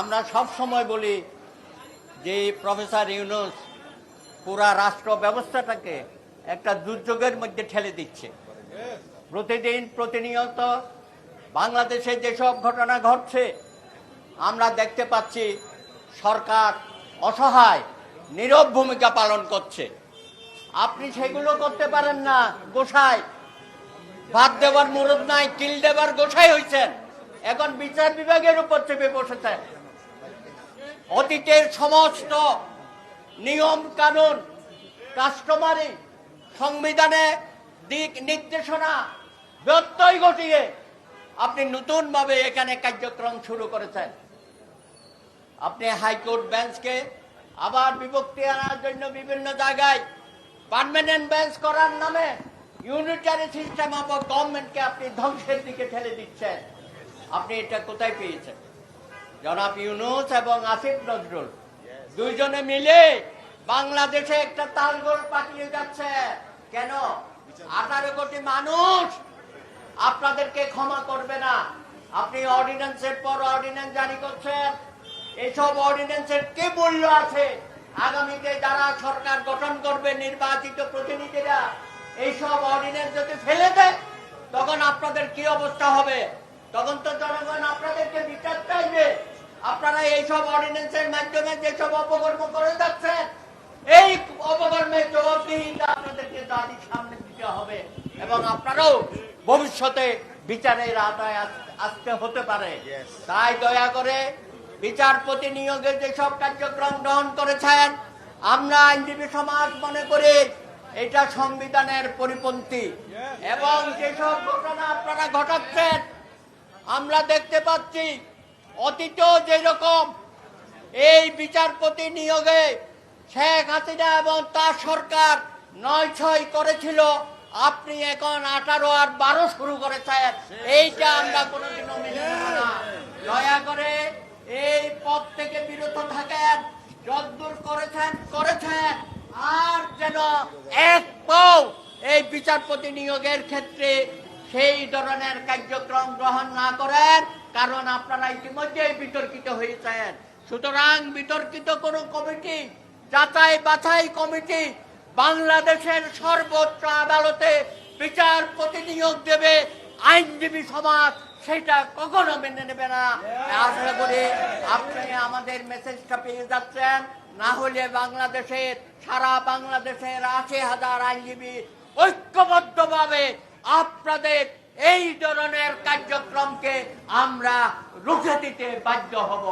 আমরা সব সময় বলি যে প্রফেসর ইউনুস পুরা রাষ্ট্র ব্যবস্থাটাকে একটা দুর্যোগের মধ্যে ঠেলে দিচ্ছে। প্রতিদিন প্রতিনিয়ত বাংলাদেশে যেসব ঘটনা ঘটছে, আমরা দেখতে পাচ্ছি সরকার অসহায়, নীরব ভূমিকা পালন করছে। আপনি সেগুলো করতে পারেন না, গোসাই। ভাত দেবার মুরদ নাই কিল দেবার গোসাই হয়েছেন এখন বিচার বিভাগের উপর চেপে বসেছেন। অতীতের সমস্ত নিয়ম কানুন, কাস্টমারি, সংবিধানে দিক নির্দেশনা ব্যত্যয় ঘটিয়ে আপনি নতুনভাবে এখানে কার্যক্রম শুরু করেছেন। আপনি হাইকোর্ট বেঞ্চকে আবার বিভক্তি আনার জন্য বিভিন্ন জায়গায় পার্মানেন্ট বেঞ্চ করার নামে ইউনিটারি সিস্টেম অফ গভর্নমেন্টকে আপনি ধ্বংসের দিকে ঠেলে দিচ্ছেন। আপনি এটা কোথায় পেয়েছেন? জনাব ইউনুস এবং আসিফ নজরুল। দুইজনে মিলে বাংলাদেশে একটা তালগোল পাঠিয়ে যাচ্ছে। কেন? আঠারো কোটি মানুষ আপনাদেরকে ক্ষমা করবে না। আপনি অর্ডিন্যান্সের পর অর্ডিন্যান্স জারি করছেন। এইসব অর্ডিন্যান্সের কে মূল্য আছে? আগামীতে যারা সরকার গঠন করবে নির্বাচিত প্রতিনিধিরা এইসব অর্ডিন্যান্স যদি ফেলে দেয় তখন আপনাদের কি অবস্থা হবে? তখন তো জনগণ আপনারা এইসব অর্ডিন্যান্সের মাধ্যমে যেসব অপকর্ম করে যাচ্ছেন এই অপকর্মের জবাবদিহিতা আপনাদেরকে দাদির সামনে দিতে হবে এবং আপনারাও ভবিষ্যতে বিচারের আস- আসতে হতে পারে। তাই দয়া করে বিচারপতি নিয়োগের যেসব কার্যক্রম গ্রহণ করেছেন আমরা আইনজীবী সমাজ মনে করি এটা সংবিধানের পরিপন্থী। এবং যেসব ঘটনা আপনারা ঘটাচ্ছেন আমরা দেখতে পাচ্ছি অতীতেও যেরকম এই বিচারপতি নিয়োগে শেখ হাসিনা এবং তার সরকার নয় ছয় করেছিল, আপনি এখন আঠারো আর বারো শুরু করেছেন। এইটা আমরা কোনোদিনও মেনে না। দয়া করে এই পদ থেকে বিরত থাকেন, যদ্দূর করেছেন করেছেন, আর যেন এক পাও এই বিচারপতি নিয়োগের ক্ষেত্রে সেই ধরনের কার্যক্রম গ্রহণ না করেন, কারণ আপনারা ইতিমধ্যেই বিতর্কিত হয়েছেন। সুতরাং বিতর্কিত কোন কমিটি, যাচাই বাছাই কমিটি বাংলাদেশের সর্বোচ্চ আদালতে বিচার প্রতিনিয়োগ দেবে আইনজীবী সমাজ, সেটা কখনো মেনে নেবে না। আশা করি আপনি আমাদের মেসেজটা পেয়ে যাচ্ছেন। না হলে বাংলাদেশের, সারা বাংলাদেশের আশি হাজার আইনজীবী ঐক্যবদ্ধভাবে আপনাদের এই ধরনের কার্যক্রমকে আমরা রুখে দিতে বাধ্য হব।